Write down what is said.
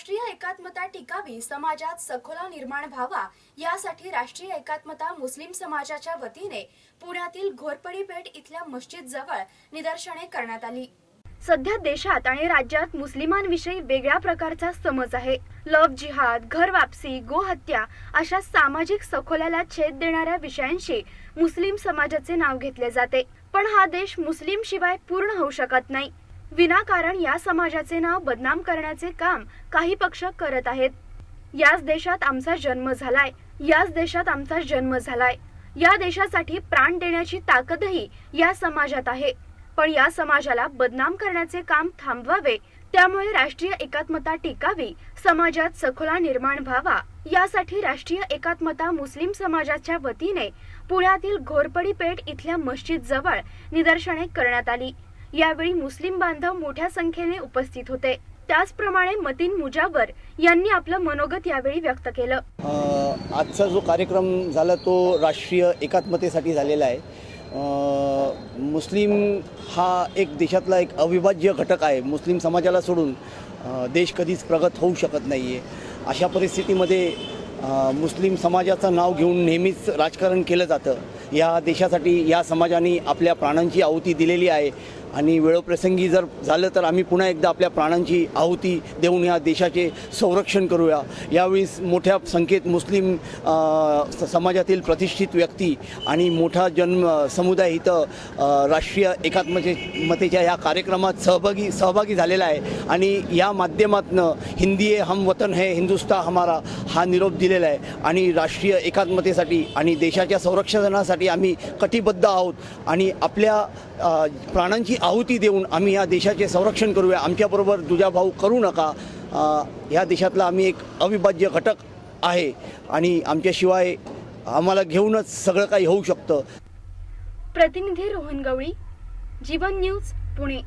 राष्ट्रीय एकात्मता टिकावी समाजात सखोला निर्माण व्हावा यासाठी राष्ट्रीय एकात्मता मुस्लिम समाजाच्या वतीने पुण्यातील घोरपडी पेठ इथल्या मस्जिद जवळ निदर्शने करण्यात आली. सध्या देशात आणि राज्यात मुस्लिमांविषयी वेगळ्या प्रकारचा समज आहे. लव्ह जिहाद घर वापसी गोहत्या अशा सामाजिक सखोल्याला छेद देणाऱ्या विषयांशी मुस्लिम समाजाचे नाव घेतले जाते. पण हा देश मुस्लिम शिवाय पूर्ण होऊ शकत नाही. विनाकारण या समाजाचे नाव बदनाम करण्याचे काम काही पक्ष करत आहेत. याच देशात आमचा जन्म झालाय. याच देशात आमचा जन्म झालाय. या देशासाठी प्राण देण्याची ताकदही या समाजात आहे. पण या समाजाला बदनाम करण्याचे काम थांबवावे त्यामुळे राष्ट्रीय एकात्मता टिकावी समाजात सखोला निर्माण व्हावा यासाठी राष्ट्रीय एकात्मता मुस्लिम समाजाच्या वतीने पुण्यातील घोरपडी पेठ इथल्या मस्जिद जवळ निदर्शने करण्यात आली. यावेळी मुस्लिम बांधव मोठ्या संख्येने उपस्थित होते. त्याचप्रमाणे मतीन मुजावर यांनी आपलं मनोगत यावेळी व्यक्त केलं. आजचा जो कार्यक्रम झाला तो राष्ट्रीय एकात्मतेसाठी झालेला आहे. मुस्लिम हा एक देशातला एक अविभाज्य घटक आहे. मुस्लिम समाजाला सोडून देश कधीच प्रगत होऊ शकत नाही आहे अशा परिस्थितीमध्ये मुस्लिम समाजाचं नाव घेऊन नेहमीच राजकारण केलं जातं. या देशासाठी या समाजाने आपल्या प्राणांची आहुती दिलेली आहे. आणि वेळोप्रसंगी जर झालं तर आम्ही पुन्हा एकदा आपल्या प्राणांची आहुती देऊन या देशाचे संरक्षण करूया. यावेळी मोठ्या संख्येत मुस्लिम स- समाजातील प्रतिष्ठित व्यक्ती आणि मोठा जन्म समुदाय इथं राष्ट्रीय एकात्मते मतेच्या या कार्यक्रमात सहभागी सहभागी झालेला आहे. आणि या माध्यमातून हिंदी हे हम वतन है हिंदुस्ता हमारा हा निरोप दिलेला आहे. आणि राष्ट्रीय एकात्मतेसाठी आणि देशाच्या संरक्षणासाठी आम्ही कटिबद्ध आहोत. आणि आपल्या प्राणांची आहुती देऊन आम्ही या देशाचे संरक्षण करूया. आमच्याबरोबर दुजाभाऊ करू नका. ह्या देशातला आम्ही एक अविभाज्य घटक आहे. आणि आमच्याशिवाय आम्हाला घेऊनच सगळं काही होऊ शकतं. प्रतिनिधी रोहन गवळी जीवन न्यूज पुणे.